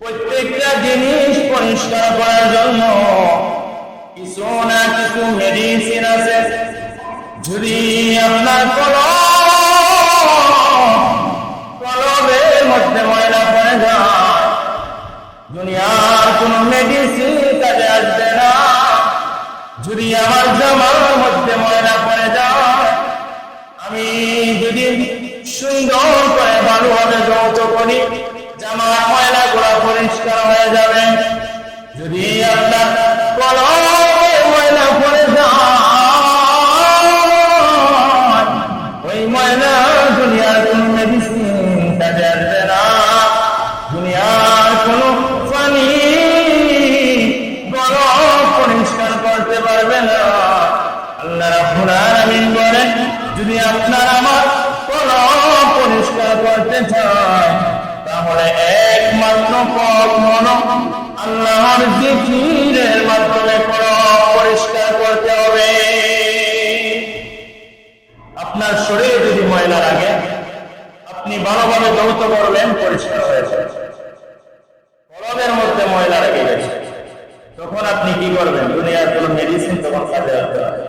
প্রত্যেকটা জিনিস পরিষ্কার করার জন্য কিছু না কিছু মেডিসিন আছে। যদি আপনার কলম কলমের মধ্যে ময়লা পড়ে যায়, দুনিয়ার কোন মেডিসিন কাজে আসবে না। যদি আমার জামার মধ্যে ময়লা পড়ে যায়, আমি যদি সুন্দর করে ভালোভাবে ময়লা গুলা পরিষ্কার হয়ে যাবে। যদি আপনার পড়ে ওই ময়লা দুনিয়ার কোন পরিষ্কার করতে পারবে না। আল্লাহ রাব্বুল আলামিন যদি আপনার আমার করতে চায় তাহলে একমাত্র পথ হলো আল্লাহর জিকিরের মাধ্যমে পরিষ্কার করতে হবে। আপনার শরীরে যদি ময়লা লাগে, আপনি ভালোভাবে যৌথ করবেন পরিষ্কার হয়েছে। কলমের মধ্যে ময়লা লেগে গেছে। তখন আপনি কি করবেন? দুনিয়ার কোনো মেডিসিন তখন কাজে আসবে না।